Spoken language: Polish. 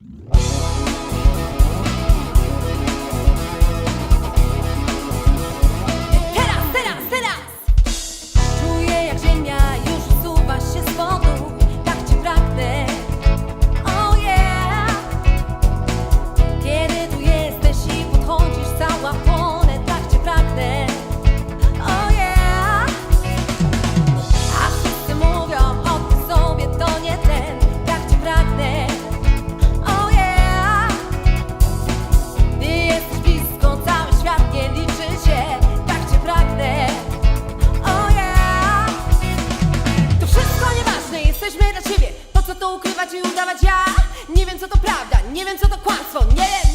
Uh, udawać ja? Nie wiem co to prawda, nie wiem co to kłamstwo. Nie wiem